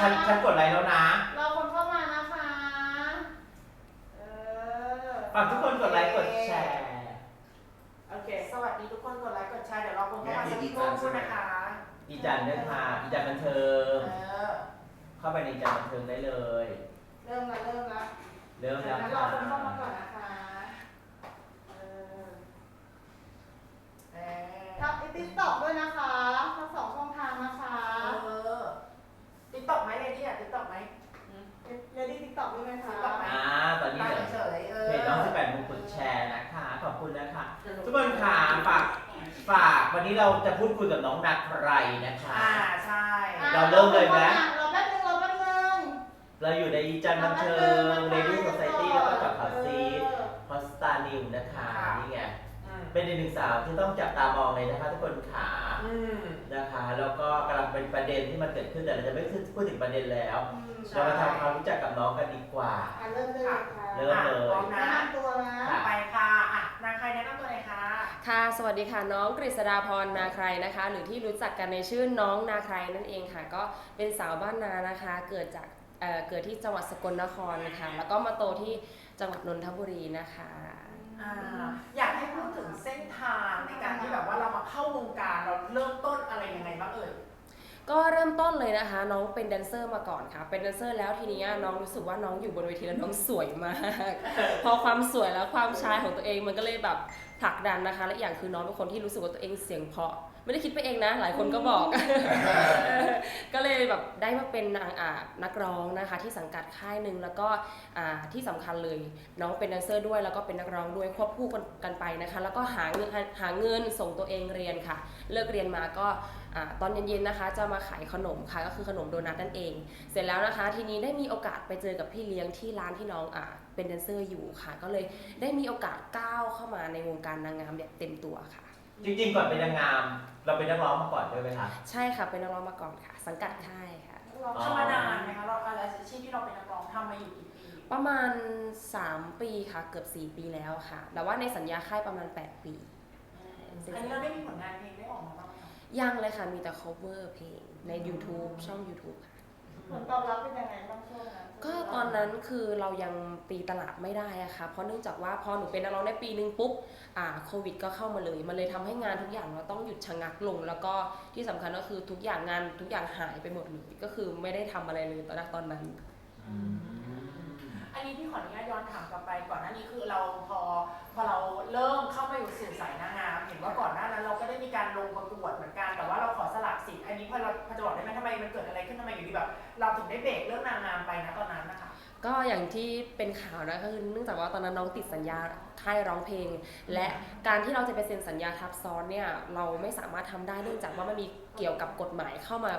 ฉันฉันกดไลค์แล้วนะเราคนเข้ามานะคะ เออฝากทุกคนกดไลค์กดแชร์ โอเค สวัสดีทุกคน กดไลค์ กดแชร์ เดี๋ยวเราคนเข้ามาสักครู่นะคะ อีจันด้วยค่ะอีจันบันเทิง เออ เข้าไปในอีจันบันเทิงได้เลย เริ่มละเริ่มละ เริ่มแล้วงั้นรอคนเข้ามาก่อนนะคะ เออ เออ ทักติ๊กต็อกด้วยนะคะทั้งสองช่องทางนะคะ เออติ๊กต็อกไหมเลยที่อะติ๊กต็อกไหม เรดี้ ติ๊กต็อกด้วยไหมคะ TikTok ไหมอ่าตอนนี้ตั้งเดี๋ยวเฉยๆเออเพจน้อง18มงกุฎแชร์นะคะ ขอบคุณนะคะ ทุกคนค่ะฝากฝากวันนี้เราจะพูดคุยกับน้องนักไรนะคะ อ่าใช่อะเราเริ่มเลยไหม เราแป๊บนึงเราแป๊บนึงเราอยู่ในอีจันบันเทิง Lady Society แล้วก็กับข่าวซีดเออฮอสตานิวนะคะ นี่ไงอืมเป็นอีกหนึ่งสาวที่ต้องจับตามองเลยนะคะทุกคนขา อืมนะคะแล้วก็กำลังเป็นประเด็นที่มันเกิดขึ้นแต่เราจะไม่พูดถึงประเด็นแล้วอืมใช่เรามาทำความรู้จักกับน้องกันดีกว่า อะเริ่มเลยค่ะเริ่ม เลย พร้อมแนะนะนำตัวนะค่ะไปค่ะอะนางใครแนะนำตัวเลยค่ะ ค่ะ สวัสดีค่ะ น้องกฤษดาพรนาใครนะคะ หรือที่รู้จักกันในชื่อน้องนาใครนั่นเองค่ะ ก็เป็นสาวบ้านนานะคะ เกิดจากเอ่อเกิดที่จังหวัดสกลนครนะคะแล้วก็มาโตที่จังหวัดนนทบุรีนะคะ อ่าอยากให้พูด ถึงเส้นทางในการที่แบบว่าเรามาเข้าวงการเราเริ่มต้นอะไรยังไงบ้างเอ่ย ก็เริ่มต้นเลยนะคะ น้องเป็นแดนเซอร์มาก่อนค่ะ เป็นแดนเซอร์แล้วทีนี้น้องรู้สึกว่าน้องอยู่บนเวทีแล้วน้องสวยมาก พอความสวยแล้วความชายของตัวเองมันก็เลยแบบผลักดันนะคะ และอย่างคือน้องเป็นคนที่รู้สึกว่าตัวเองเสียงเพราะ ไม่ได้คิดไปเองนะ หลายคนก็บอก ก็เลยแบบได้มาเป็นนางอ่านักร้องนะคะ ที่สังกัดค่ายหนึ่งแล้วก็อ่าที่สำคัญเลย น้องเป็นแดนเซอร์ด้วยแล้วก็เป็นนักร้องด้วยควบคู่กันกันไปนะคะ แล้วก็หาเงินหาเงินส่งตัวเองเรียนค่ะ เลิกเรียนมาก็อ่าตอนเย็นๆนะคะ จะมาขายขนมค่ะก็คือขนมโดนัทนั่นเอง เสร็จแล้วนะคะ ทีนี้ได้มีโอกาสไปเจอกับพี่เลี้ยงที่ร้านที่น้องอ่าเป็นแดนเซอร์อยู่ค่ะ ก็เลยได้มีโอกาสก้าวเข้ามาในวงการนางงามแบบเต็มตัวค่ะ จริงๆ ก่อนเป็นนางงาม เราเป็นนักร้องมาก่อนด้วยไหมคะ ใช่ค่ะ เป็นนักร้องมาก่อนค่ะ สังกัดค่ายค่ะ เราทำมานานไหมคะเราอะไรอาชีพที่เราเป็นนักร้องทำมาอยู่กี่ปีประมาณ 3 ปีค่ะ เกือบ 4 ปีแล้วค่ะ แต่ว่าในสัญญาค่ายประมาณ 8 ปี อันนี้เราได้มีผลงานเพลงได้ออกมาบ้างไหมคะยังเลยค่ะ มีแต่ cover เพลงใน YouTube ช่อง YouTube ค่ะ ผลตอบรับเป็นยังไงบ้างช่วงนั้นก็ตอนนั้นคือเรายังตีตลาดไม่ได้อะค่ะ เพราะเนื่องจากว่าพอหนูเป็นนักร้องได้ปีนึงปุ๊บ อ่าโควิดก็เข้ามาเลย มันเลยทำให้งานทุกอย่างเราต้องหยุดชะงักลง แล้วก็ที่สำคัญก็คือทุกอย่างงานทุกอย่างหายไปหมดเลย ก็คือไม่ได้ทำอะไรเลยตอนนั้นตอนนั้น อันนี้พี่ขออนุญาตย้อนถามกลับไปก่อนหน้านี้คือเราพอพอเราเริ่มเข้ามาอยู่สู่สายนางงามเห็นว่าก่อนหน้านั้นเราก็ได้มีการลงประกวดเหมือนกัน แต่ว่าเราขอสลักสิทธิ์อันนี้พอเราพอจะบอกได้ไหมทำไมมันเกิดอะไรขึ้นทำไมอยู่ดีแบบ เราถึงได้เบรกเรื่องนางงามไปนะตอนนั้นนะคะ ก็อย่างที่เป็นข่าวนะก็คือเนื่องจากว่าตอนนั้นน้องติดสัญญาค่ายร้องเพลง และการที่เราจะไปเซ็นสัญญาทับซ้อนเนี่ยเราไม่สามารถทำได้เนื่องจากว่ามันมีเกี่ยวกับกฎหมายเข้ามา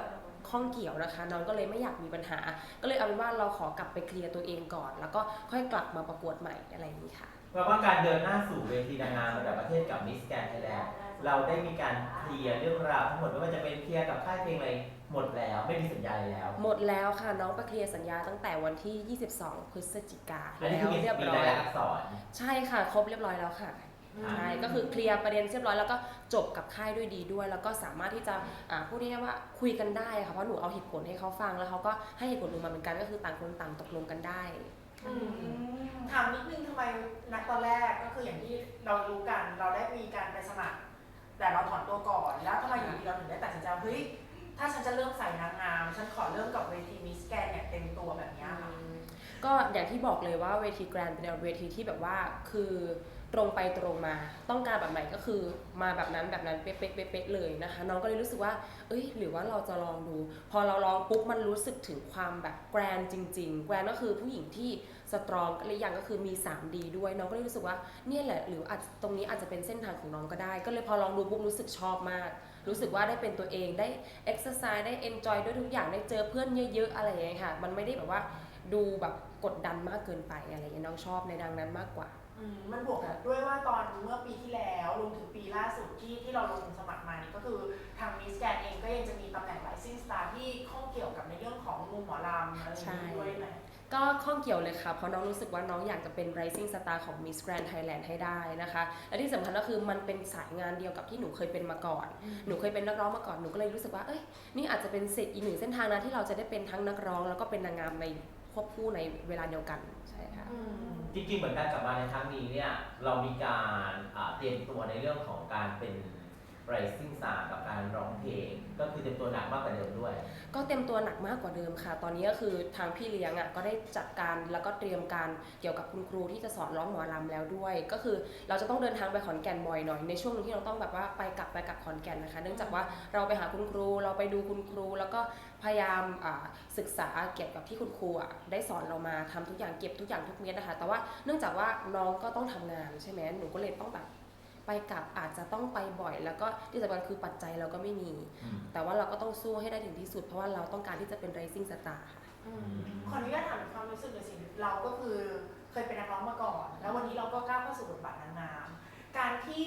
ข้องเกี่ยวนะคะ น้องก็เลยไม่อยากมีปัญหา ก็เลยเอาเป็นว่าเราขอกลับไปเคลียร์ตัวเองก่อน แล้วก็ค่อยกลับมาประกวดใหม่อะไรอย่างนี้ค่ะเพราะว่าการเดินหน้าสู่เวทีนางงามระดับประเทศกับมิสแกนไทยแลนด์เราได้มีการเคลียร์เรื่องราวทั้งหมดไม่ว่าจะเป็นเคลียร์กับค่ายเพลงอะไร หมดแล้วไม่มีสัญญาอะไรแล้ว หมดแล้วค่ะน้องไปเคลียร์สัญญาตั้งแต่วันที่ 22 พฤศจิกาอันนี้แล้คือวมีเรียบมีร้อรายยลักษณ์อักษร ใช่ค่ะ ครบเรียบร้อยแล้วค่ะอ่า ใช่ก็คือเคลียร์ประเด็นเรียบร้อยแล้วก็จบกับค่ายด้วยดีด้วย แล้วก็สามารถที่จะอ่าพูดง่ายๆว่าคุยกันได้ค่ะเพราะหนูเอาเหตุผลให้เขาฟังแล้วเขาก็ให้เหตุผลหนูมาเหมือนกันก็คือต่างคนต่างตกลงกันได้ อืมถามนิดนึงทำไมณตอนแรกก็คืออย่างที่เรารู้กัน เราได้มีการไปสมัคร แต่เราถอนตัวก่อน แล้วทำไมอยู่ดีเราถึงได้ตัดสินใจว่าเฮ้ย ถ้าฉันจะเริ่มใส่นางงาม ฉันขอเริ่มกับเวทีมิสแกนเนี่ยเต็มตัวแบบเนี้ยค่ะ ก็อย่างที่บอกเลยว่าเวทีแกรนด์เป็นเวทีที่แบบว่าคือตรงไปตรงมาต้องการแบบไหนก็คือมาแบบนั้นแบบนั้นเป๊ะๆเป๊ะๆเลยนะคะ น้องก็เลยรู้สึกว่า เอ้ย หรือว่าเราจะลองดู พอเราลองปุ๊บมันรู้สึกถึงความแบบแกรนด์จริง ๆ แกรนด์ก็คือผู้หญิงที่สตรองและอย่างก็คือมี 3D ด้วย น้องก็เลยรู้สึกว่าเนี่ยแหละหรืออาจตรงนี้อาจจะเป็นเส้นทางของน้องก็ได้ ก็เลยพอลองดูปุ๊บรู้สึกชอบมาก รู้สึกว่าได้เป็นตัวเองได้เอ็กซ์ไซส์ได้เอนจอยด้วยทุกอย่างได้เจอเพื่อนเยอะๆอะไรอย่างเงี้ยค่ะ มันไม่ได้แบบว่าดูแบบกดดันมากเกินไปอะไรอย่างเงี้ยน้องชอบในดังนั้นมากกว่า อืมมันบวกกับด้วยว่าตอนเมื่อปีที่แล้วรวมถึงปีล่าสุดที่ที่เราลงสมัครมานี่ก็คือทางมิสแกนเองก็ยังจะมีตำแหน่งไลซิ่งสตาร์ที่ข้องเกี่ยวกับในเรื่องของมุมหมอลำอะไรอย่างนี้ด้วยไหม ก็ก็ข้องเกี่ยวเลยค่ะ เพราะน้องรู้สึกว่าน้องอยากจะเป็น rising star ของ Miss Grand Thailand ให้ได้นะคะ และที่สำคัญก็คือมันเป็นสายงานเดียวกับที่หนูเคยเป็นมาก่อน หนูเคยเป็นนักร้องมาก่อน หนูก็เลยรู้สึกว่า เอ้ย นี่อาจจะเป็นเศษอีกหนึ่งเส้นทางนะที่เราจะได้เป็นทั้งนักร้อง แล้วก็เป็นนางงามในควบคู่ในเวลาเดียวกัน ใช่ค่ะอืมจริงๆเหมือนการกลับมาในครั้งนี้เนี่ยเรามีการอ่าเตรียมตัวในเรื่องของการเป็น rising star กับการร้องเพลง ก็คือเตรียมตัวหนักมากกว่าเดิมด้วย ก็เต็มตัวหนักมากกว่าเดิมค่ะ ตอนนี้ก็คือทางพี่เลี้ยงอะก็ได้จัดการแล้วก็เตรียมการเกี่ยวกับคุณครูที่จะสอนร้องหมอลำแล้วด้วย ก็คือเราจะต้องเดินทางไปขอนแก่นบ่อยหน่อยในช่วงหนึงที่เราต้องแบบว่าไปกลับไปกลับขอนแก่นนะคะ เนื่องจากว่าเราไปหาคุณครูเราไปดูคุณครู แล้วก็พยายามอ่าศึกษาเกี่ยวกับที่คุณครูอะได้สอนเรามาทำทุกอย่างเก็บทุกอย่างทุกเม็ดนะคะ แต่ว่าเนื่องจากว่าน้องก็ต้องทำงานใช่ไหมหนูก็เลยต้องแบบ ไปกลับอาจจะต้องไปบ่อย แล้วก็ที่สำคัญคือปัจจัยเราก็ไม่มี แต่ว่าเราก็ต้องสู้ให้ได้ถึงที่สุด เพราะว่าเราต้องการที่จะเป็น rising star ค่ะอืมขออนุญาตถามถึงความรู้สึกหน่อยสิเราก็คือเคยเป็นนักร้องมาก่อน แล้ววันนี้เราก็ก้าวเข้าสู่บทบาทนางงามการที่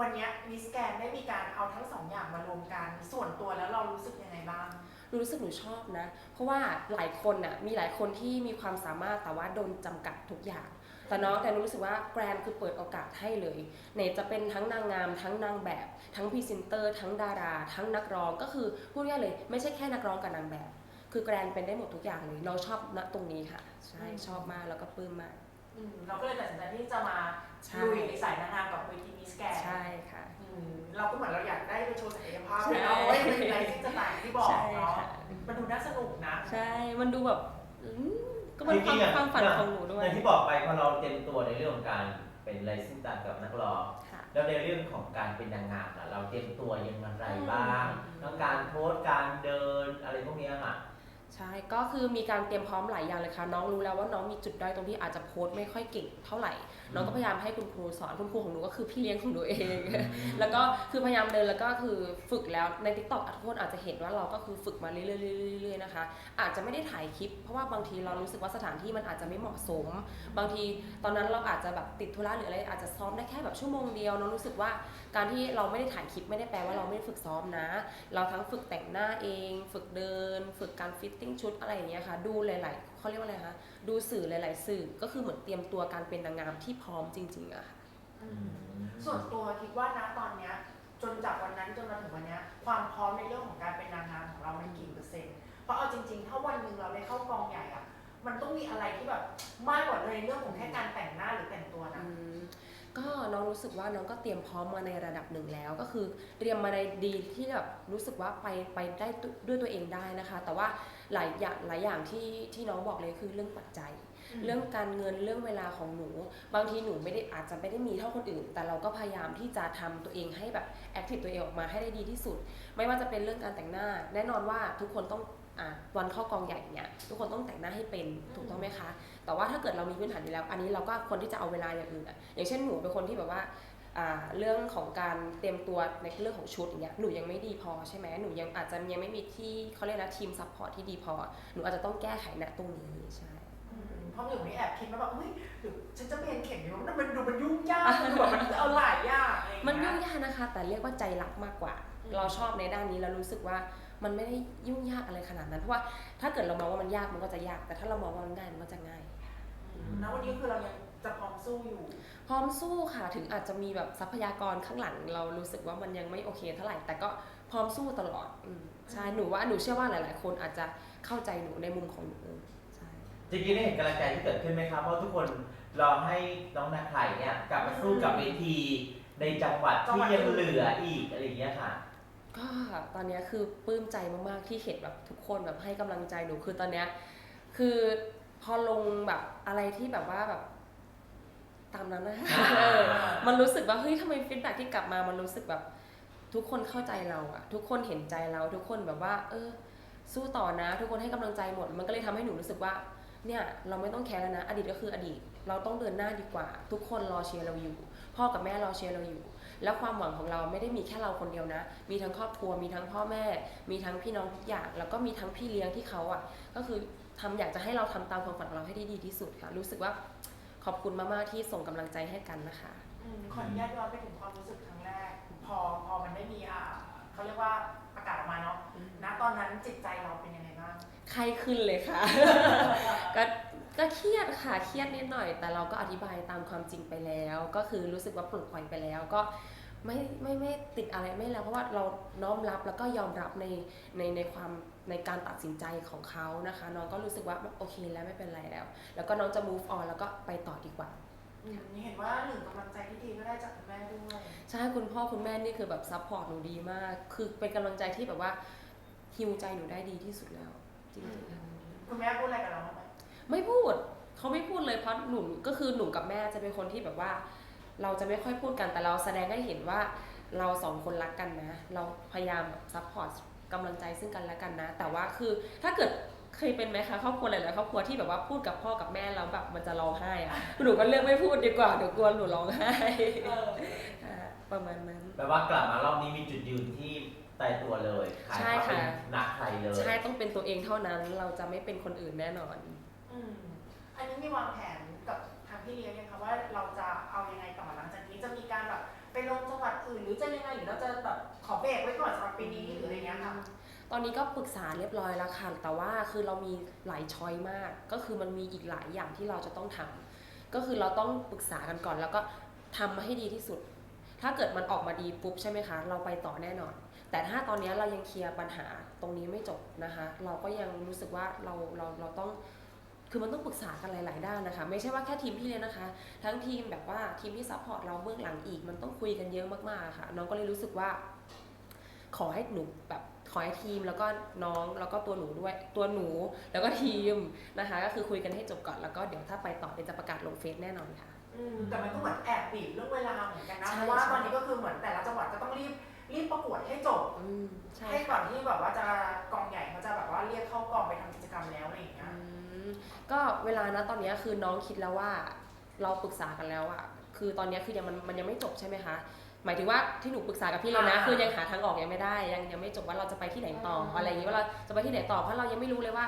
วันเนี้มิสแกนได้มีการเอาทั้งสองอย่างมารวมกัน ส่วนตัวแล้วเรารู้สึกยังไงบ้างหนูรู้สึกหนูชอบนะ เพราะว่าหลายคนน่ะมีหลายคนที่มีความสามารถแต่ว่าโดนจำกัดทุกอย่าง แต่น้องแต่รู้สึกว่าแกรนคือเปิดโอกาสให้เลยไหนจะเป็นทั้งนางงาม ทั้งนางแบบ ทั้งพรีเซนเตอร์ ทั้งดารา ทั้งนักร้องก็คือพูดง่ายๆเลย ไม่ใช่แค่นักร้องกับนางแบบ คือแกรนเป็นได้หมดทุกอย่างเลย เราชอบณตรงนี้ค่ะ ใช่ชอบมากแล้วก็ปลื้มมากอืมเราก็เลยตัดสินใจที่จะมาใช่ลุยในสายนางงามกับเวทีมิสแกนใช่ค่ะ อืมเราก็เหมือนเราอยากได้ไปโชว์ศักยภาพใช่เนาะว่าเป็นไรที่จะต่างที่บอกใช่เนาะค่ะมันดูน่าสนุกนะ ใช่ มันดูแบบอืม ก็เป็นความจริงๆอะความฝันของหนูด้วอยย่างที่บอกไปพอเราเตรียมตัวในเรื่องของการเป็น rising star กับนักร้อง ค่ะ แล้วในเรื่องของการเป็นนางงามล่ะเราเตรียมตัวยังไงบ้าง อืม ทั้งการโพสต์การเดินอะไรพวกเนี้ยค่ะ ใช่ ก็คือมีการเตรียมพร้อมหลายอย่างเลยค่ะ น้องรู้แล้วว่าน้องมีจุดด้อยตรงที่อาจจะโพสต์ไม่ค่อยเก่งเท่าไหร่ น้องก็พยายามให้คุณครูสอน คุณครูของหนูก็คือพี่เลี้ยงของหนูเอง แล้วก็คือพยายามเดินแล้วก็คือฝึกแล้วใน t ิ k t o k ทุกคนอาจจะเห็นว่าเราก็คือฝึกมาเรื่อยๆเรื่อยๆนะคะ อาจจะไม่ได้ถ่ายคลิป เพราะว่าบางทีเรารู้สึกว่าสถานที่มันอาจจะไม่เหมาะสม บางทีตอนนั้นเราอาจจะแบบติดธุระหรืออะไรอาจจะซ้อมได้แค่แบบชั่วโมงเดียวน้องรู้สึกว่า การที่เราไม่ได้ถ่ายคลิปไม่ได้แปลว่าเราไม่ได้ฝึกซ้อมนะ เราทั้งฝึกแต่งหน้าเอง ฝึกเดิน ฝึกการฟิตติ้งชุดอะไรอย่างเงี้ยค่ะดูหลายๆเขาเรียกว่าอะไรคะดูสื่อหลาย ๆ สื่อก็คือเหมือนเตรียมตัวการเป็นนางงามที่พร้อมจริงๆอะค่ะอืมส่วนตัวคิดว่านะตอนเนี้ยจนจากวันนั้นจนมาถึงวันเนี้ยความพร้อมในเรื่องของการเป็นนางงามของเรามันกี่เปอร์เซ็นต์เพราะเอาจริง ๆ ถ้าวันหนึ่งเราได้เข้ากองใหญ่อะมันต้องมีอะไรที่แบบมากกว่าในเรื่องของแค่การแต่งหน้าหรือแต่งตัวนะอืม ก็น้องรู้สึกว่าน้องก็เตรียมพร้อมมาในระดับหนึ่งแล้ว ก็คือเตรียมมาในดีที่แบบรู้สึกว่าไปไปได้ด้วยตัวเองได้นะคะ แต่ว่าหลายอย่างหลายอย่างที่ที่น้องบอกเลยคือเรื่องปัจจัย เรื่องการเงินเรื่องเวลาของหนู บางทีหนูไม่ได้อาจจะไม่ได้มีเท่าคนอื่น แต่เราก็พยายามที่จะทำตัวเองให้แบบแอคทีฟตัวเองออกมาให้ได้ดีที่สุด ไม่ว่าจะเป็นเรื่องการแต่งหน้า แน่นอนว่าทุกคนต้องอะ วันเข้ากองใหญ่เนี่ยทุกคนต้องแต่งหน้าให้เป็นถูกต้องไหมคะ แต่ว่าถ้าเกิดเรามีพื้นฐานอยู่แล้ว อันนี้เราก็ควรที่จะเอาเวลาอย่างอื่นอะอย่างเช่นหนูเป็นคนที่แบบว่าอ่าเรื่องของการเตรียมตัวในเรื่องของชุดอย่างเงี้ยหนูยังไม่ดีพอใช่ไหมหนูยังอาจจะยังไม่มีที่เขาเรียกนะทีมซัพพอร์ตที่ดีพอ หนูอาจจะต้องแก้ไขณตรงนี้ใช่อืมเพราะหนูนี่แอบคิดว่าแบบเฮ้ยหรือฉันจะเรียนเข็มอยู่มันมันดูมันยุ่งยากมันดูแบบมันเอาหลายอย่างอะไรอย่างมันเงี้ยุ่ยงยากนะคะ แต่เรียกว่าใจรักมากกว่าอืมเราชอบในด้านนี้แล้วรู้สึกว่า มันไม่ได้ยุ่งยากอะไรขนาดนั้น เพราะว่าถ้าเกิดเรามองว่ามันยากมันก็จะยาก แต่ถ้าเรามองว่ามันง่ายมันก็จะง่ายอืมณวันนี้คือเรายังจะพร้อมสู้อยู่ พร้อมสู้ค่ะ ถึงอาจจะมีแบบทรัพยากรข้างหลัง เรารู้สึกว่ามันยังไม่โอเคเท่าไหร่ แต่ก็พร้อมสู้ตลอดอืมใช่ หนูว่าหนูเชื่อว่าหลาย ๆ คนอาจจะเข้าใจหนูในมุมของหนูใช่ จริงๆได้เห็นกำลังใจที่เกิดขึ้นไหมครับเพราะทุกคนรอให้น้องนาไข่เนี่ยกลับมาสู้กับเวทีในจังหวัดที่ยังเหลืออีกอะไรอย่างเงี้ยค่ะ ก็ตอนเนี้ยคือปลื้มใจมากๆที่เห็นแบบทุกคนแบบให้กำลังใจหนูคือตอนเนี้ยคือพอลงแบบอะไรที่แบบว่าแบบตามนั้นนะอ่าเออมันรู้สึกว่าเฮ้ยทำไมฟีดแบ็ที่กลับมามันรู้สึกแบบทุกคนเข้าใจเราอะทุกคนเห็นใจเราทุกคนแบบว่า เออ สู้ต่อนะ ทุกคนให้กำลังใจหมด มันก็เลยทำให้หนูรู้สึกว่า เนี่ย เราไม่ต้องแคร์แล้วนะ อดีตก็คืออดีต เราต้องเดินหน้าดีกว่า ทุกคนรอเชียร์เราอยู่ พ่อกับแม่รอเชียร์เราอยู่ แล้วความหวังของเราไม่ได้มีแค่เราคนเดียวนะ มีทั้งครอบครัว มีทั้งพ่อแม่ มีทั้งพี่น้องทุกอย่าง แล้วก็มีทั้งพี่เลี้ยงที่เขาอะ ก็คือทำอยากจะให้เราทำตามความฝันของเราให้ได้ดีที่สุดค่ะ รู้สึกว่าขอบคุณมากๆที่ส่งกำลังใจให้กันนะคะอืมขออนุญาตย้อนไปถึงความรู้สึกครั้งแรก พอพอมันได้มีอ่าเขาเรียกว่าประกาศออกมาเนาะ ณ ตอนนั้นจิตใจเราเป็นยังไงบ้างไข้ขึ้นเลยค่ะ ก็ ก็เครียดค่ะเครียดนิดหน่อย แต่เราก็อธิบายตามความจริงไปแล้ว ก็คือรู้สึกว่าปลดปล่อยไปแล้วก็ไม่ไม่ไม่ติดอะไรไม่แล้วเพราะว่าเราน้อมรับแล้วก็ยอมรับในในในความในการตัดสินใจของเขานะคะ น้องก็รู้สึกว่าโอเคแล้วไม่เป็นไรแล้ว แล้วก็น้องจะ move on แล้วก็ไปต่อดีกว่า อืมเห็นว่าหนึ่งกำลังใจที่ดีก็ได้จากคุณแม่ด้วยใช่คุณพ่อคุณแม่นี่คือแบบซัพพอร์ตหนูดีมาก คือเป็นกำลังใจที่แบบว่าฮิวใจหนูได้ดีที่สุดแล้ว จริงๆค่ะ คุณแม่พูดอะไรกับเราบ้างไหม ไม่พูดเขาไม่พูดเลยเพราะหนูก็คือหนูกับแม่จะเป็นคนที่แบบว่า เราจะไม่ค่อยพูดกันแต่เราแสดงให้เห็นว่าเราสองคนรักกันนะ เราพยายามแบบซัพพอร์ตกำลังใจซึ่งกันและกันนะ แต่ว่าคือถ้าเกิดเคยเป็นไหมคะครอบครัวหลายๆครอบครัวที่แบบว่าพูดกับพ่อกับแม่แล้วแบบมันจะร้องไห้อะหนูก็เลือกไม่พูดดีกว่าเดี๋ยวกลัวหนูร้องไห้เอออ่าประมาณนั้นแปลว่ากลับมารอบนี้มีจุดยืนที่ตายตัวเลยขายใช่ว่าเป็นค่ะนักใครเลยใช่ต้องเป็นตัวเองเท่านั้นเราจะไม่เป็นคนอื่นแน่นอน อืมอันนี้มีวางแผนกับทางพี่เลี้ยงยังคะว่าเราจะเอายังไงต่อหลังจากนี้จะมีการแบบไปลงจังหวัดอื่น หรือจะยังไงหรือเราจะแบบขอเบรกไว้ก่อนสำหรับปีนี้หรืออะไรเงี้ยค่ะ ตอนนี้ก็ปรึกษาเรียบร้อยแล้วค่ะ แต่ว่าคือเรามีหลายช้อยมาก ก็คือมันมีอีกหลายอย่างที่เราจะต้องทำก็คือเราต้องปรึกษากันก่อนแล้วก็ทำมาให้ดีที่สุด ถ้าเกิดมันออกมาดีปุ๊บใช่ไหมคะ เราไปต่อแน่นอน แต่ถ้าตอนนี้เรายังเคลียร์ปัญหาตรงนี้ไม่จบนะคะ เราก็ยังรู้สึกว่าเราเราเราต้อง คือมันต้องปรึกษากันหลาย ๆ ด้านนะคะ ไม่ใช่ว่าแค่ทีมพี่เลยนะคะ ทั้งทีมแบบว่าทีมที่ซัพพอร์ตเราเบื้องหลังอีก มันต้องคุยกันเยอะมากๆค่ะ น้องก็เลยรู้สึกว่า ขอให้หนูแบบขอให้ทีมแล้วก็น้องแล้วก็ตัวหนูด้วยตัวหนูแล้วก็ทีมนะคะ ก็คือคุยกันให้จบก่อนแล้วก็เดี๋ยวถ้าไปต่อเดี๋ยวจะประกาศลงเฟซแน่นอนค่ะ อืมแต่มันก็เหมือนแอบบีบเรื่องเวลาเหมือนกันนะใช่เพราะว่าใช่ ตอนนี้ก็คือเหมือนแต่ละจังหวัดก็ต้องรีบรีบประกวดให้จบ อืมใช่ ให้ก่ค่ะอนที่แบบว่าจะกองใหญ่เขาจะแบบว่าเรียกเข้ากองไปทำกิจกรรมแล้วอะไรอย่างเงี้ย อืม ก็เวลานะตอนเนี้ยคือน้องคิดแล้วว่าเราปรึกษากันแล้วอะคือตอนเนี้ยคือยังมันมันยังไม่จบใช่ไหมคะ หมายถึงว่าที่หนูปรึกษากับพี่เลยนะอ่าคือยังหาทางออกยังไม่ได้ยังยังไม่จบว่าเราจะไปที่ไหนต่ออะไรอย่างงี้ว่าเราจะไปที่ไหนต่อเพราะเรายังไม่รู้เลยว่า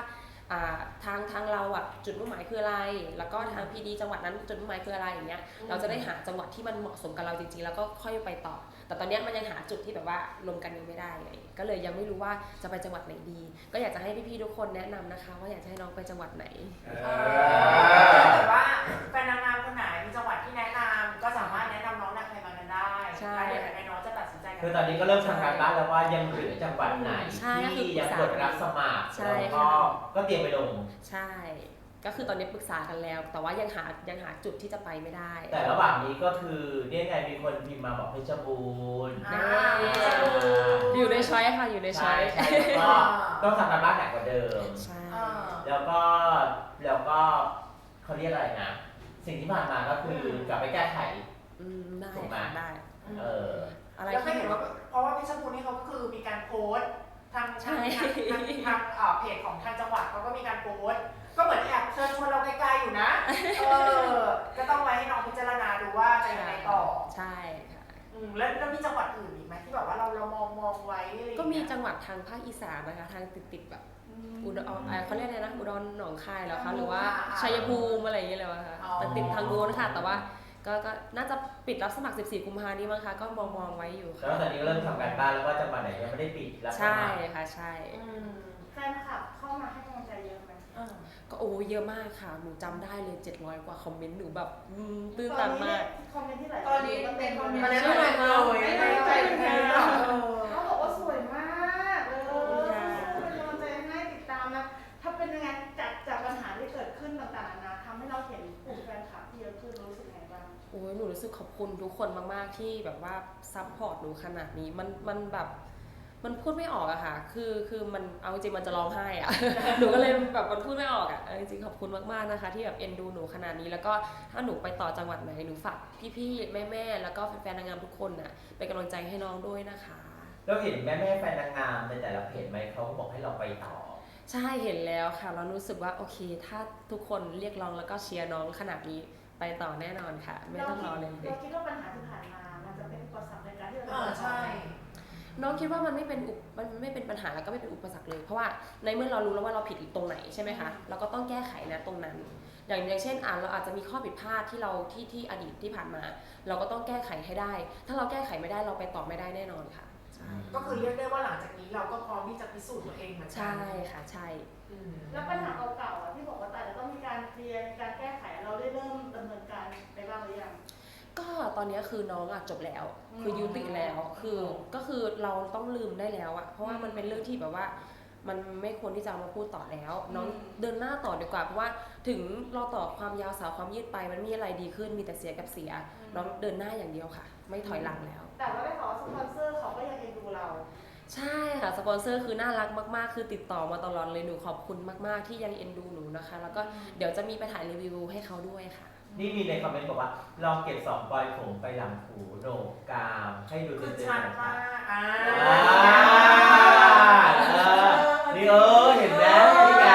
อ่าทางทางเราอะจุดมุ่งหมายคืออะไร แล้วก็ทางพีดีจังหวัดนั้นจุดมุ่งหมายคืออะไรอย่างเงี้ยเราจะได้หาจังหวัดที่มันเหมาะสมกับเราจริงๆ แล้วก็ค่อยไปต่อ แต่ตอนเนี้ยมันยังหาจุดที่แบบว่าลงกันยังไม่ได้ไงก็เลยยังไม่รู้ว่าจะไปจังหวัดไหนดี ก็อยากจะให้พี่ๆทุกคนแนะนำนะคะ ว่าอยากจะให้น้องไปจังหวัดไหนเอเอออถ้าเกิดว่าแฟนนางงามคนไหนมีจังหวัดที่แนะนำก็สามารถแนะนำน้องนางไทยมากันได้ใช่ แล้วเดี๋ยวยังไงน้องจะตัดสินใจกัคือตอนนี้ก็เริ่มทำการบ้านแล้วว่ายังเหลือจังหวัดไหนใช่ก็คือที่ยังกดรับสมัครใช่แล้วก็ค่ะ ก็เตรียมไปลง ใช่ ก็คือตอนนี้ปรึกษากันแล้ว แต่ว่ายังหายังหาจุดที่จะไปไม่ได้แต่ระหว่างนี้ก็คือเนี่ยไงมีคนพิมพ์มาบอกเพชรบูรณ์อ่าอยู่ในช้อยค่ะอยู่ในช้ใช่อยใช่แล้วก็ต้องทำการบ้านหนักกว่าเดิม ใช่เออแล้วก็แล้วก็เขาเรียกอะไรนะ สิ่งที่ผ่านมาก็คือกลับไปแก้ไข อืมได้ถูกไหม ค่ะได้ เออ อะไรแล้วก็ที่เห็นว่าเพราะว่าเพชรบูรณ์นี่เขาก็คือมีการโพสต์ทางใช่ทางทางทางทางเอ่อเพจของทางจังหวัดเขาก็มีการโพสต์ ไกลๆอยู่นะ เออ ก็ต้องไว้ให้น้องพิจารณาดูว่าจะยังไงต่อ ใช่ค่ะ อืมแล้วแล้วมีจังหวัดอื่นอีกไหมที่แบบว่าเราเรามองมองไว้อะไรอย่างเงี้ยก็มีจังหวัดทางภาคอีสานนะคะ ทางติดติดๆแบบอุดรเอ่อเขาเรียกอะไรนะอุดรหนองคายแล้วคะหรือว่าชัยภูมิอะไรอย่างเงี้ยเลยวะคะแต่ติดทางโน้นค่ะ แต่ว่าก็ก็น่าจะปิดรับสมัคร 14 กุมภานี้มั้งคะก็มองมองๆไว้อยู่แล้วตอนนี้ก็เริ่มทำการบ้านแล้วว่าจังหวัดไหนยังไม่ได้ปิดรับสใช่มัครค่ะใช่ อืม แฟนคลับเข้ามาให้กำลังใจเยอะไหมเออ ก็โอ้เยอะมากค่ะ หนูจำได้เลย 700 กว่าคอมเมนต์หนูแบบอืมตื้นตันมาก คอมเมนต์ที่ไหนตอนนี้มันเป็นคอมเมนตอนต์นี้ที่ไม่ไหนเลยไม่ได้ใจเหมือนกันเออเขาบอกว่าสวยมากเออเป็นกำลังใจให้ติดตามนะ ถ้าเป็นยังไงจากจากปัญหาที่เกิดขึ้นต่างๆนานาทำให้เราเห็นกลุ่มแฟนคลับที่เยอะขึ้นรู้สึกไงบ้าง โอ้ยหนูรู้สึกขอบคุณทุกคนมาก ๆ ที่แบบว่าซัพพอร์ตหนูขนาดนี้ มันมันแบบ มันพูดไม่ออกอะค่ะ คือคือมันเอาจริงๆมันจะร้องไห้อะหนูก็เลยแบบมันพูดไม่ออกอะเออจริงๆขอบคุณมากๆนะคะ ที่แบบเอ็นดูหนูขนาดนี้ แล้วก็ถ้าหนูไปต่อจังหวัดไหนหนูฝากพี่ๆแม่ๆแล้วก็แฟนๆนางงามทุกคนน่ะเป็นกำลังใจให้น้องด้วยนะคะแล้วเห็นแม่แม่ๆแฟนนางงามในแต่ละเพจไหมเขาก็บอกให้เราไปต่อ ใช่เห็นแล้วค่ะแล้วรู้สึกว่าโอเค ถ้าทุกคนเรียกร้องแล้วก็เชียร์น้องขนาดนี้ไปต่อแน่นอนค่ะ ไม่ต้องรอเลยเราคิดว่าปัญหาที่ผ่านมามันจะเป็นอุปสรรคในการที่เราเออใช่ น้องคิดว่ามันไม่เป็นอุปมันไม่เป็นปัญหาแล้วก็ไม่เป็นอุปสรรคเลย เพราะว่าในเมื่อเรารู้แล้วว่าเราผิดตรงไหนใช่ไหมคะเราก็ต้องแก้ไขนะตรงนั้น อย่างอย่างเช่นอ่าเราอาจจะมีข้อผิดพลาดที่เราที่ที่อดีตที่ผ่านมา เราก็ต้องแก้ไขให้ได้ ถ้าเราแก้ไขไม่ได้เราไปต่อไม่ได้แน่นอนค่ะใใช่ก็คือเรียกได้ว่าหลังจากนี้เราก็พร้อมที่จะพิสูจน์ตัวเองเหมือนกัใช่ค่ะ ใช่ อืมแล้วปัญหาเก่าๆอะที่บอกว่าแต่จะต้องมีการเคลียร์มีการแก้ไขเราได้เริ่มดำเนินการไปบ้างหรือยัง ก็ตอนนี้คือน้องอะจบแล้ว คืออืมยุติแล้วคือก็คือเราต้องลืมได้แล้วอะเพราะว่ามันเป็นเรื่องที่แบบว่า มันไม่ควรที่จะเอามาพูดต่อแล้ว น้องเดินหน้าต่อดีกว่าเพราะว่าถึงเราต่อความยาวสาวความยืดไปมันไมมีอะไรดีขึ้นมีแต่เสียกับเสีย น้องเดินหน้าอย่างเดียวค่ะ ไม่ถอยหลังแล้ว แต่ว่าได้ข่าวว่าสปอนเซอร์เขาก็ยังเอ็นดูเรา ใช่ค่ะสปอนเซอร์คือน่ารักมากๆ คือติดต่อมาตลอดเลยหนูขอบคุณมากๆ ที่ยังเอ็นดูหนูนะคะ แล้วก็เดี๋ยวจะมีไปถ่ายรีวิวให้เขาด้วยค่ะ นี่มีในคอมเมนต์บอกว่า ลองเก็บสองปลอยผมไปหลังหูโหนกกรามให้ดูคือเต็มชัดๆหน่อยมาค่ะกอ่าเออนี่เออเห็นไหมนี่ไง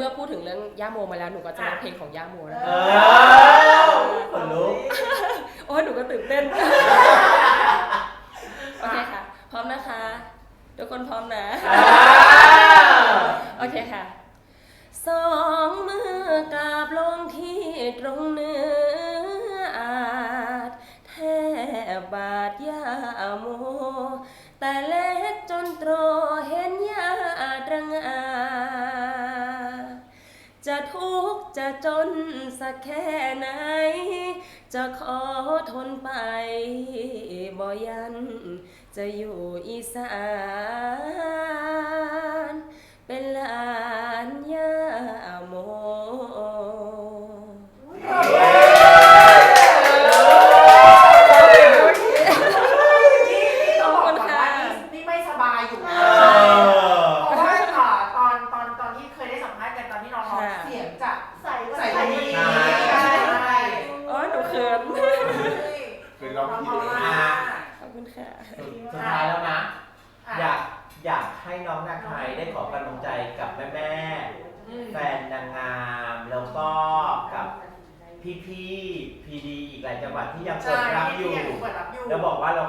มื่อพูดถึงเรื่องย่าโมมาแล้วหนูก็จะร้องเพลงของย่าโมนะเอคะอขนลุกโอ้ยหนูก็ตื่นเต้น กแค่ไหน จะขอทนไปบ่ยัน จะอยู่อีสานเป็นหลานยาโม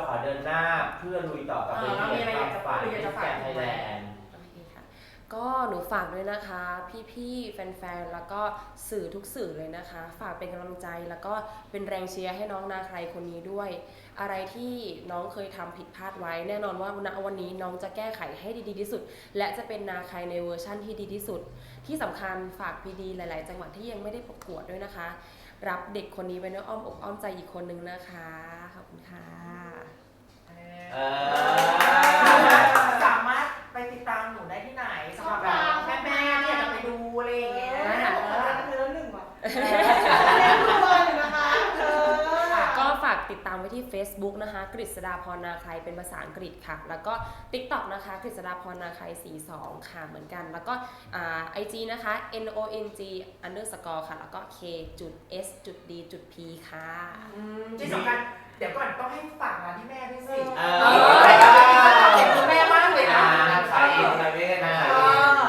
ขอเดินหน้าเพื่อลุยต่อกับเอเวอทีเรามีอะไรคอวายามกจะฝันพูดหรืออยากจะมิสฝากแกนไทยแลนด์ โอเคค่ะก็หนูฝากด้วยนะคะ พี่ๆ แฟนๆ แล้วก็สื่อทุกสื่อเลยนะคะ ฝากเป็นกำลังใจแล้วก็เป็นแรงเชียร์ให้น้องนาใครคนนี้ด้วย อะไรที่น้องเคยทำผิดพลาดไว้ แน่นอนว่าณวันนี้น้องจะแก้ไขให้ดีที่สุด และจะเป็นนาใครในเวอร์ชั่นที่ดีที่สุด ที่สำคัญฝากพีดีหลาย ๆ จังหวัดที่ยังไม่ได้ประกวดด้วยนะคะ รับเด็กคนนี้ไว้ในอ้อมอกอ้อมใจอีกคนนึงนะคะขอบคุณค่ะ เอสามารถอ สามารถไปติดตามหนูได้ที่ไหนสำหรับแบบแม่ๆที่อยากจะไปดูอะไรอย่างเงี้ยไม่หนักเลยคือแล้วหนึ่งว่ะเล่นทุกวันอยู่นะคะเออก็ฝากติดตามไว้ที่ Facebook นะคะ กฤษดาพรนาใครเป็นภาษาอังกฤษค่ะ แล้วก็ TikTok นะคะ กฤษดาพรนาใคร42 ค่ะเหมือนกัน แล้วก็อ่า IG นะคะ n o n g underscore ค่ะ แล้วก็ k จุด s จุด d จุด p ค่ะอืมที่สำคัญเดี๋ยวก่อนต้องให้ฝากร้านที่แม่ด้วยสิเอเอออเห็นคุณแม่มากเลยนะอ่าขายเองอะไรไม่ได้นะเออ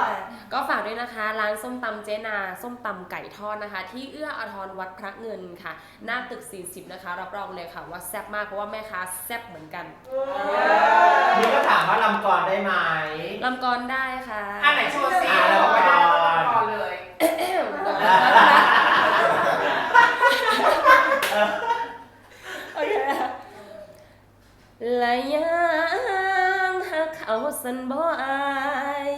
ก็ฝากด้วยนะคะร้านส้มตำเจนาส้มตำไก่ทอดนะคะ ที่เอื้ออาทรวัดพระเงินค่ะ หน้าตึก 40 นะคะ รับรองเลยค่ะว่าแซ่บมากเพราะว่าแม่ค้าแซ่บเหมือนกันนี่ก็ถามว่าลำกรได้ไหม ลำกรได้ค่ะอันไหนโชว์ซิอ่าบอกไว้ได้แล้วก่อนก่อนเลยโอเคและยังหักเขาสันบ่อาย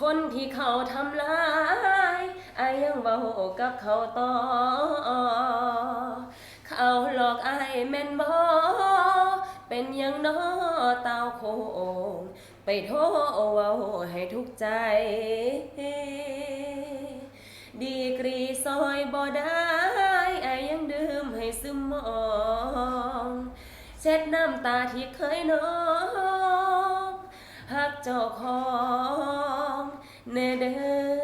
คนที่เขาทำร้ายอายยังเบากับเขาต่อ เขาหลอกอายแม่นบ่เป็นยังน้อเต้าโคง ไปโทษเว้าให้ทุกใจดีกรีซอยบ่ได้ไอายยังดื่มให้ซึมมอ เช็ดน้ำตาที่เคยนองหักเจ้าของเนเด้อ